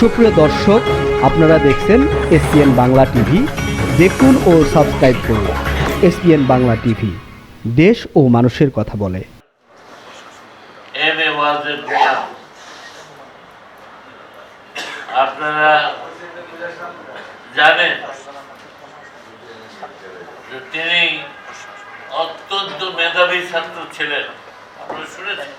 সুপ্রিয় দর্শক, আপনারা দেখছেন এসপিএন বাংলা টিভি। দেখুন ও সাবস্ক্রাইব করুন এসপিএন বাংলা টিভি। দেশ ও মানুষের কথা বলে। আপনারা জানেন তিনি অত্যন্ত মেধাবী ছাত্র ছিলেন। আপনারা শুনেছেন?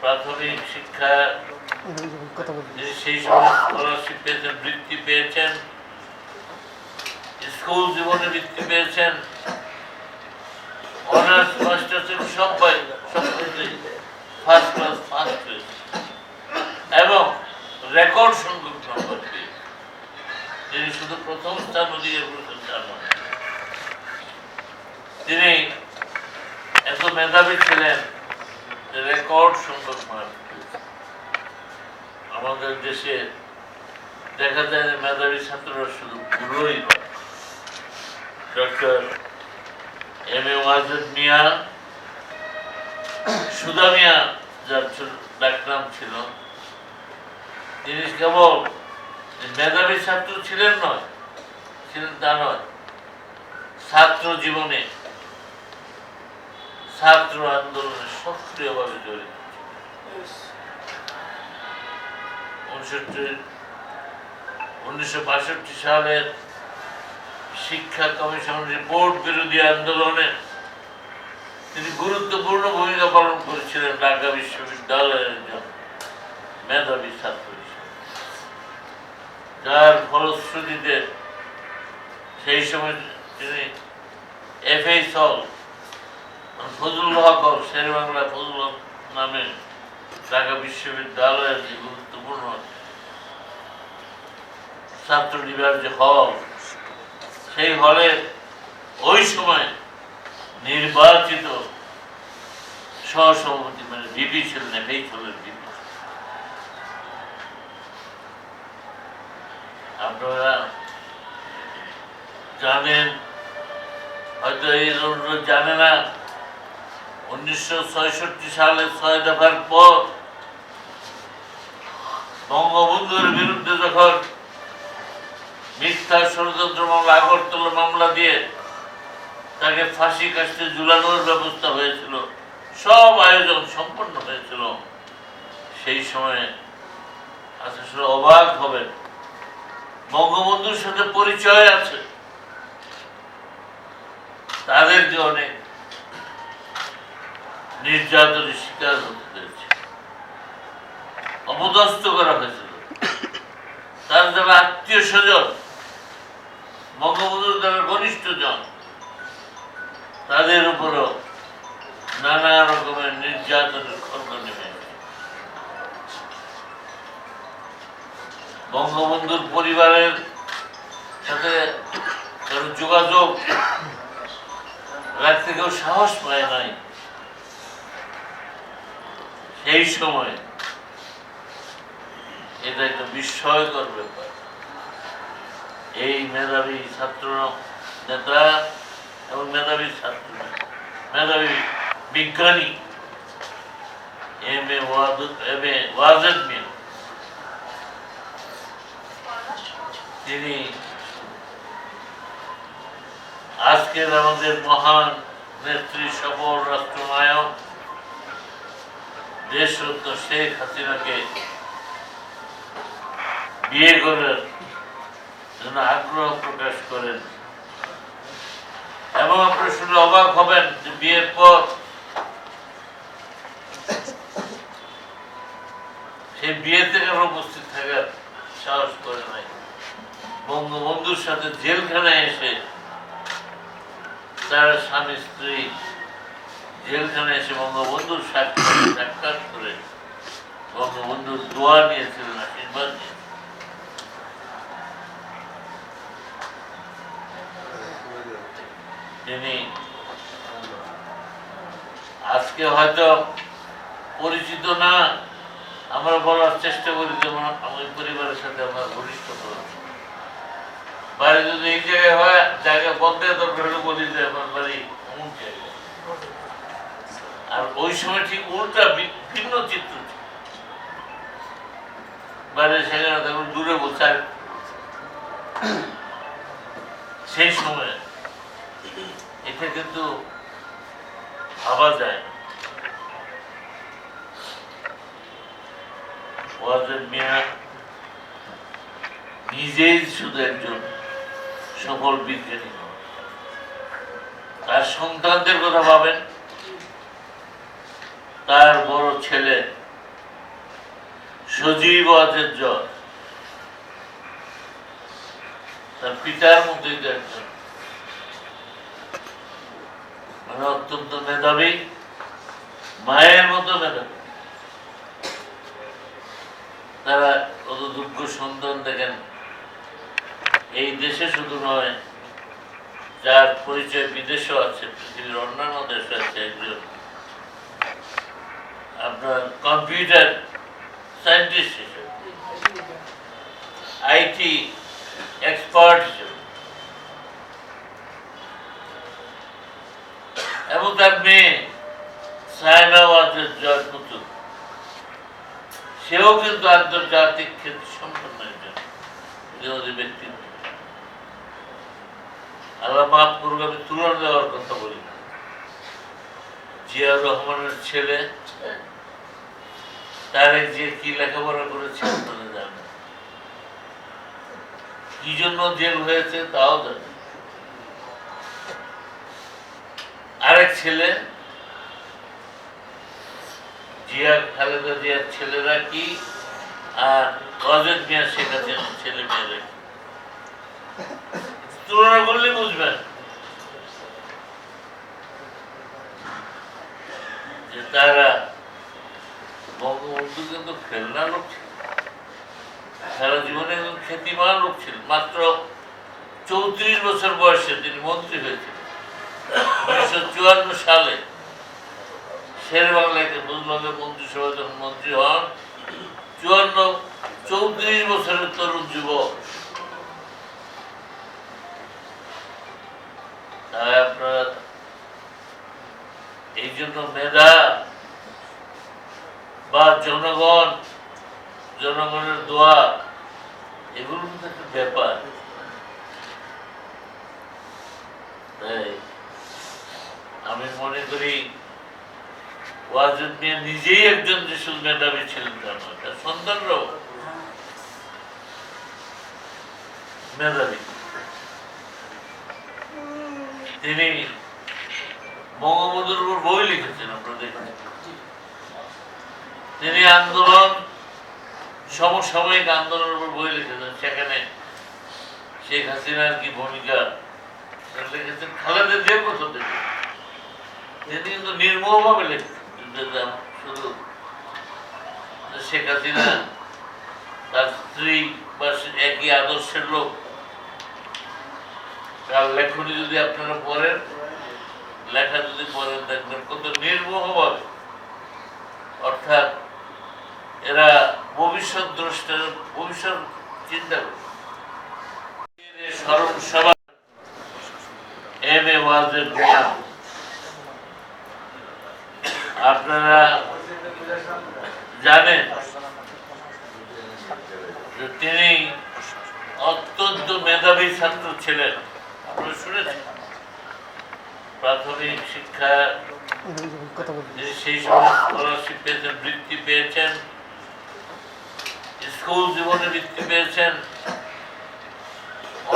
প্রাথমিক শিক্ষা তিনি সেই সময় স্কলারশিপ পেয়েছেন বৃত্তি পেয়েছেন স্কুল জীবনে বৃত্তি পেয়েছেন অনার্স মাস্টার্স সবাই সব ফার্স্ট ক্লাস ফার্স্ট হয়েছে এবং রেকর্ড সংখ্যক নম্বর পেয়ে তিনি শুধু প্রথম স্থান অধিকার করেছেন তার নয় তিনি এত মেধাবী ছিলেন রেকর্ড সংখ্যক পেয়েছেন। আমাদের দেশে দেখা যায় মেধাবী ছাত্ররা শুধু পুরোই doctor M A Wazed Mia Sudha Mia, যার ডাকনাম ছিল, তিনি কেবল মেধাবী ছাত্র ছিলেন নয়, ছিলেন তা নয়, ছাত্র জীবনে, ছাত্র আন্দোলনে সক্রিয়ভাবে জড়িত। উনষট্টি উনিশশো বাষট্টি সালের শিক্ষা কমিশন রিপোর্ট বিরোধী আন্দোলনে তিনি গুরুত্বপূর্ণ ভূমিকা পালন করেছিলেন ঢাকা বিশ্ববিদ্যালয়ের একজন মেধাবী ছাত্র যার ফলশ্রুতিতে সেই সময় তিনি এফএই সল ফজলুল হক শের বাংলা ফজলুল হক নামে ঢাকা বিশ্ববিদ্যালয়ের যে নিবার যে হল, সেই ওই সময় নির্বাচিত সহসভাপতি মানে ভিপি ছিলেন ছিলেন ভিপি। আপনারা জানেন, হয়তো এই লোকগুলো জানে না, উনিশশো সালে ছয় দফার পর বঙ্গবন্ধুর বিরুদ্ধে যখন মিথ্যা ষড়যন্ত্র মামলা, আগরতলা মামলা দিয়ে তাকে ফাঁসি কাশতে ঝুলানোর ব্যবস্থা হয়েছিল, সব আয়োজন সম্পন্ন হয়েছিল। সেই সময়ে আসলে অবাক হবেন, বঙ্গবন্ধুর সাথে পরিচয় আছে। তাদেরকে অনেক নির্যাতনের শিকার হতে অপদস্থ করা হয়েছিল তার যারা আত্মীয় স্বজন, বঙ্গবন্ধুর যারা ঘনিষ্ঠ জন, তাদের উপরও নানা রকমের নির্যাতনের খন্ড নেমে বঙ্গবন্ধুর পরিবারের সাথে কারও যোগাযোগ রাখতে কেউ সাহস পায় নাই। সেই সময় এটা একটা বিস্ময়কর ব্যাপার। এই মেধাবী ছাত্র নেতা এবং মেধাবী ছাত্র, মেধাবী বিজ্ঞানী M A M A Wazed তিনি আজকের আমাদের মহান নেত্রী, সফল রাষ্ট্রনায়ক, দেশরত্ন শেখ হাসিনাকে বিয়ে করার জন্য আগ্রহ প্রকাশ করেন। এবং আপনি শুনে অবাক হবেন যে বিয়ের পর সেই বিয়েতে কেন উপস্থিত থাকার সাহস করে নাই? বঙ্গবন্ধুর সাথে জেলখানায় এসে তার স্বামী, স্ত্রী জেলখানায় এসে বঙ্গবন্ধুর সাক্ষাৎ সাক্ষাৎ করে বঙ্গবন্ধুর দোয়া নিয়েছিলেন, আশীর্বাদ নিয়েছিলেন। তিনি আজকে হয়তো পরিচিত না, আমরা বলার চেষ্টা করি যেমন আমার পরিবারের সাথে আমার ঘনিষ্ঠতা আছে। বাড়ি যদি এই জায়গায় হয়, জায়গা বদলে দরকার হলে বলি যে আমার বাড়ি অমুক জায়গায় আর ওই সময় ঠিক উল্টা ভিন্ন চিত্র। বাইরে সেখানে তখন দূরে বসে সেই সময় এটা কিন্তু ভাবা যায় নিজেই শুধু একজন সফল বিজ্ঞানী তার সন্তানদের কথা ভাবেন, তার বড় ছেলে সজীব জজ তার পিতার একজন। মানে অত্যন্ত মেধাবী, মায়ের মতো মেধাবী। তারা কত দুঃখ সন্তান দেখেন। এই দেশে শুধু নয়, যার পরিচয় বিদেশেও আছে, পৃথিবীর অন্যান্য দেশে আছে একজন। আপনার কম্পিউটার সায়েন্টিস্ট হিসেবে। আইটি এক্সপার্ট হিসেবে। তার মেয়ে সায়না ওয়াজের সেও কিন্তু আন্তর্জাতিক খ্যাতি সম্পন্ন আল্লাহ মাফ করুক আমি তুলনা দেওয়ার কথা বলি না। জিয়া রহমানের ছেলে, তারে যে কি লেখাপড়া করেছে কি জন্য জেল হয়েছে তাও জানেন আরেক ছেলে জিয়া খালেদা জিয়ার ছেলেরা কি? আর গজেদ মিয়া শেখ ছেলে মেয়েরা তুলনা করলে বুঝবেন। যে তারা বঙ্গবন্ধু কিন্তু খেলনা লোক ছিল। সারা জীবনে খ্যাতিমান লোক ছিল। মাত্র চৌত্রিশ বছর বয়সে তিনি মন্ত্রী হয়েছিলেন। উনিশশো চুয়ান্ন সালে শের বাংলাতে বুঝবাংলা মন্ত্রিসভা যখন মন্ত্রী হন, চুয়ান্ন, চৌত্রিশ বছরের তরুণ যুবক। এই জন্য মেধা বা জনগণ, জনগণের দোয়া এগুলো একটা ব্যাপার। আমি মনে করি ওয়াজেদ মিয়া নিজেই একজন শুধু মেধাবী ছিলেন তা নয় তার সন্তানরাও মেধাবী। তিনি বঙ্গবন্ধুর উপর বই লিখেছেন আপনারা দেখেন তিনি আন্দোলন, সমসাময়িক আন্দোলনের উপর বই লিখেছেন। সেখানে শেখ হাসিনার কি ভূমিকা? লিখেছেন খালেদা জিয়ার কথা থেকে তিনি কিন্তু নির্মমভাবে লিখতেন শুধু শেখ হাসিনা, তার স্ত্রী বা একই আদর্শের লোক। তার লেখনী যদি আপনারা পড়েন, লেখা যদি পড়েন, দেখবেন কত নির্মোহভাবে অর্থাৎ এরা ভবিষ্যৎ দ্রষ্টার, ভবিষ্যৎ চিন্তা করে। স্মরণ সভা, এম এ ওয়াজের আপনারা জানেন তিনি অত্যন্ত মেধাবী ছাত্র ছিলেন। আপনারা শুনেছেন? প্রাথমিক শিক্ষা সেই সময় বৃত্তি পেয়েছেন, স্কুল জীবনে বৃত্তি পেয়েছেন,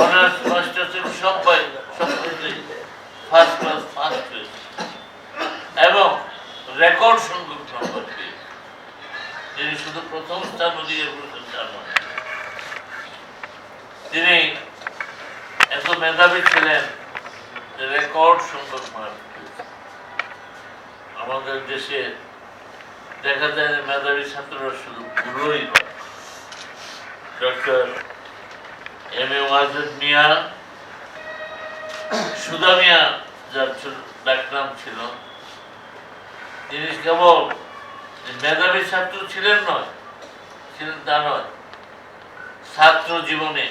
অনার্স, মাস্টার্স সবাই সব ফার্স্ট ক্লাস ফার্স্ট এবং রেকর্ড সংখ্যক পেয়ে তিনি শুধু প্রথম স্থান অধিকার করেছেন, তার নয় তিনি এত মেধাবী ছিলেন রেকর্ড সংখ্যক মার্ক আমাদের দেশে দেখা যায় মেধাবী ছাত্ররা শুধু পুরোই doctor M A Wazed Mia, Sudha Mia, যার ডাকনাম ছিল তিনি কেবল মেধাবী ছাত্র ছিলেন নয় ছিলেন তা নয় ছাত্র জীবনে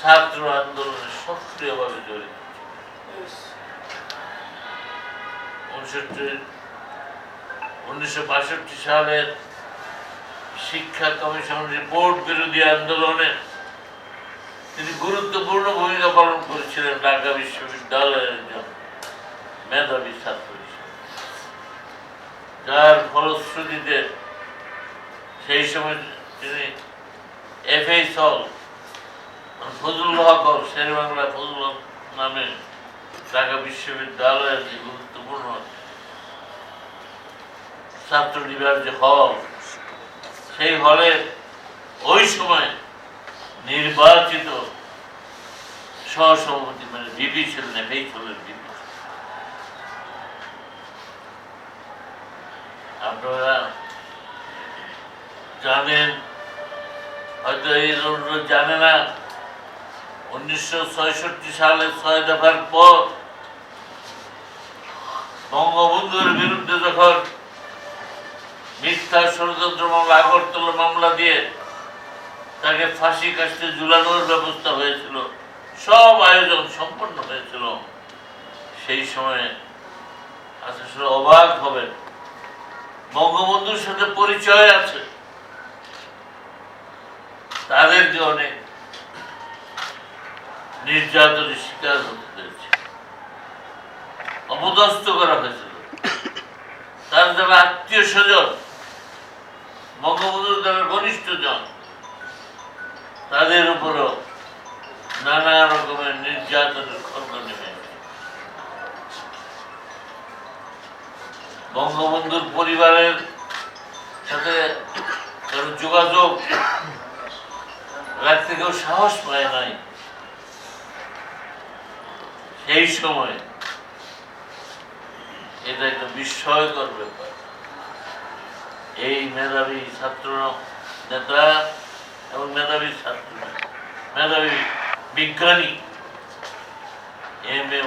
ছাত্র আন্দোলনে সক্রিয়ভাবে জড়িত। উনিশশো বাষট্টি সালের শিক্ষা কমিশন রিপোর্ট বিরোধী আন্দোলনে তিনি গুরুত্বপূর্ণ ভূমিকা পালন করেছিলেন ঢাকা বিশ্ববিদ্যালয়ের একজন মেধাবী ছাত্র। যার ফলশ্রুতিতে সেই সময় তিনি এফএই সল ফজলুল হক শের বাংলা ফজলুল হক নামে ঢাকা বিশ্ববিদ্যালয়ের যে গুরুত্বপূর্ণ ছাত্র নিবার যে হল, সেই হলে ওই সময় নির্বাচিত সহসভাপতি মানে ভিপি ছিলেন এফএই ছিলেন ভিপি আপনারা জানেন, হয়তো এই লোকগুলো জানে না, উনিশশো সালে ছয় দফার পর বঙ্গবন্ধুর বিরুদ্ধে যখন মিথ্যা ষড়যন্ত্র মামলা, আগরতলা মামলা দিয়ে তাকে ফাঁসি কাশতে ঝুলানোর ব্যবস্থা হয়েছিল, সব আয়োজন সম্পন্ন হয়েছিল। সেই সময়ে আসলে অবাক হবেন। বঙ্গবন্ধুর সাথে পরিচয় আছে। তাদেরকে অনেক নির্যাতনের শিকার হতে হয়েছে। অপদস্থ করা হয়েছিল। তার যারা আত্মীয় স্বজন, বঙ্গবন্ধুর যারা ঘনিষ্ঠ জন, তাদের উপরও নানা রকমের নির্যাতনের বঙ্গবন্ধুর পরিবারের সাথে যোগাযোগ রাখতে কেউ সাহস পায় নাই। সেই সময় এটা একটা বিস্ময়কর ব্যাপার। এই মেধাবী ছাত্র নেতা এবং মেধাবী ছাত্র, মেধাবী বিজ্ঞানী এম এ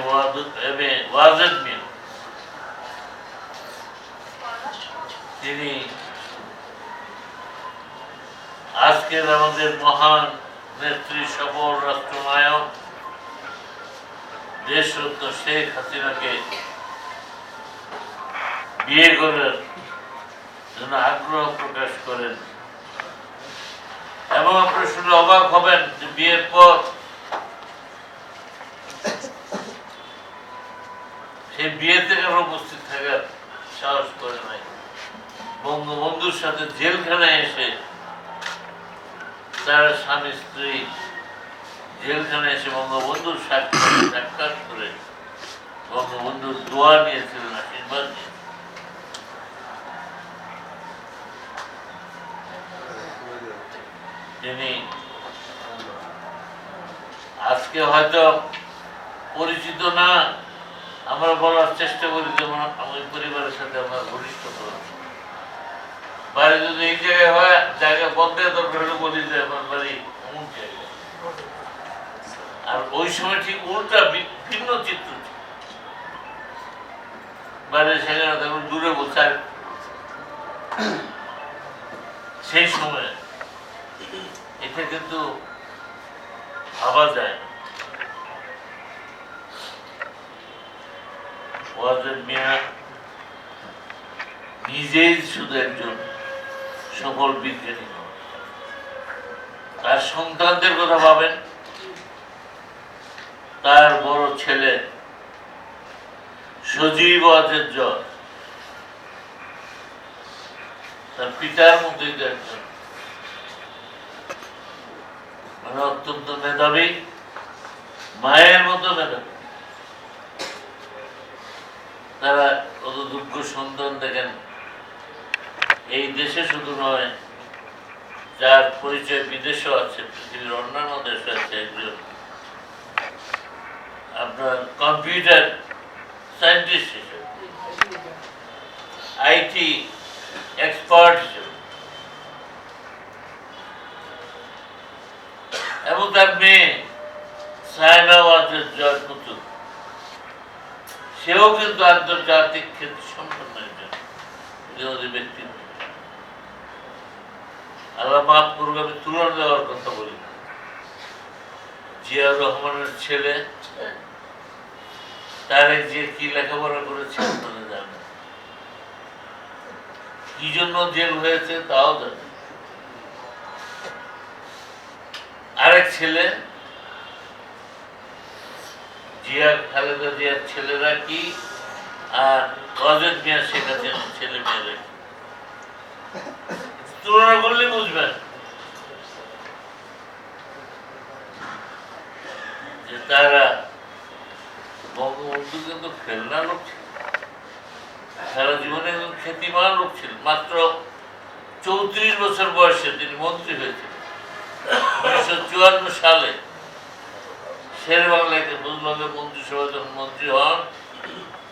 ওয়াজেদ মিয়া তিনি আজকের আমাদের মহান নেত্রী সফল রাষ্ট্রনায়ক, দেশরত্ন শেখ হাসিনাকে বিয়ে করার জন্য আগ্রহ প্রকাশ করেন। এবং আপনি শুনে অবাক হবেন যে বিয়ের পর সেই বিয়েতে কেন উপস্থিত থাকার সাহস করে নাই? বঙ্গবন্ধুর সাথে জেলখানায় এসে তার স্বামী, স্ত্রী জেলখানায় এসে বঙ্গবন্ধুর সাক্ষাৎ সাক্ষাৎ করে বঙ্গবন্ধুর দোয়া নিয়েছিলেন আশীর্বাদ তিনি আজকে হয়তো পরিচিত না, আমরা বলার চেষ্টা করি যেমন আমার পরিবারের সাথে আমার ঘনিষ্ঠতা আছে। বাড়ি যদি এই জায়গায় হয়, জায়গা হলে বলি যে, আমার বাড়ি অমুক জায়গায় আর ওই সময় ঠিক উল্টা বি- ভিন্ন চিত্র। বাড়ি সেখানে তখন দূরে বসে আর সেই সময় এটা কিন্তু ভাবা যায় নিজেই শুধু একজন সফল বিজ্ঞানী। তার সন্তানদের কথা ভাবেন। তার বড় ছেলে সজীব জজ তার পিতার মতোই একজন। মানে অত্যন্ত মেধাবী, মায়ের মতো মেধাবী। তারা কত দুঃখ সন্তান দেখেন এই দেশে শুধু নয়, যার পরিচয় বিদেশেও আছে, পৃথিবীর অন্যান্য দেশে আছে একজন। আপনার কম্পিউটার সায়েন্টিস্ট হিসেবে, আইটি এক্সপার্ট হিসেবে। এবং তার মেয়ে সায়না ওয়াজের জয় সেও কিন্তু আন্তর্জাতিক ক্ষেত্রে সম্পন্ন একজন বিরোধী ব্যক্তি আল্লাহ মাফ করুক আমি তুলনা দেওয়ার কথা বলি না। রহমানের ছেলে, তার যে কি লেখাপড়া করেছে আপনারা জানে কি জন্য জেল হয়েছে তাও জানে আরেক ছেলে, জিয়া খালেদা জিয়ার ছেলেরা কি, আর রজত মিয়া শেখ ছেলে মেয়েরা তুলনা করলে বুঝবেন। তারা বঙ্গবন্ধু কিন্তু ফেলনা লোক ছিল। সারা জীবনে লোক মাত্র চৌত্রিশ বছর বয়সে তিনি মন্ত্রী হয়েছিলেন। উনিশশো চুয়ান্ন সালে শের বাংলাকে বুঝবাংলা মন্ত্রিসভা যখন মন্ত্রী হন,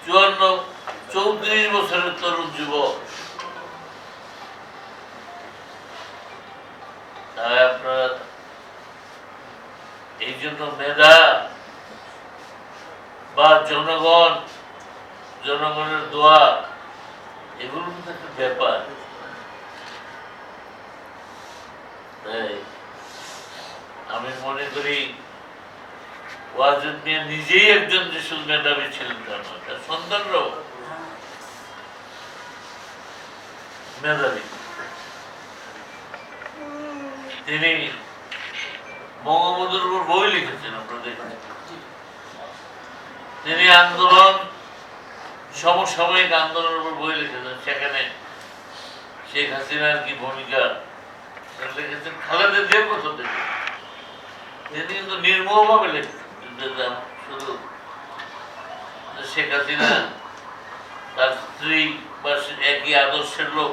চুয়ান্ন, চৌত্রিশ বছরের তরুণ যুবক আপনারা এই জন্য মেধা বা জনগণ জনগণের দোয়া এগুলো কিন্তু একটা ব্যাপার। আমি মনে করি ওয়াজুদ মিয়া নিজেই একজন যে শুধু মেধাবী ছিলেন তার সন্তানরাও মেধাবী। তিনি বঙ্গবন্ধুর উপর বই লিখেছেন আপনারা দেখেন তিনি আন্দোলন, সমসাময়িক আন্দোলনের উপর বই লিখেছেন। সেখানে শেখ হাসিনার কি ভূমিকা লিখেছেন খালেদা জিয়ার কথা তিনি কিন্তু নির্মমভাবে লিখেছেন শুধু যে শেখ হাসিনা তার স্ত্রী বা একই আদর্শের লোক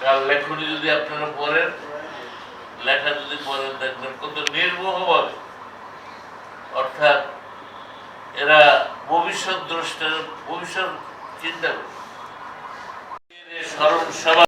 তার যদি আপনারা পড়েন, লেখা যদি পড়েন, দেখবেন কত নির্মোহভাবে অর্থাৎ এরা ভবিষ্যৎ দ্রষ্টার, ভবিষ্যৎ চিন্তা করে। স্মরণ সভা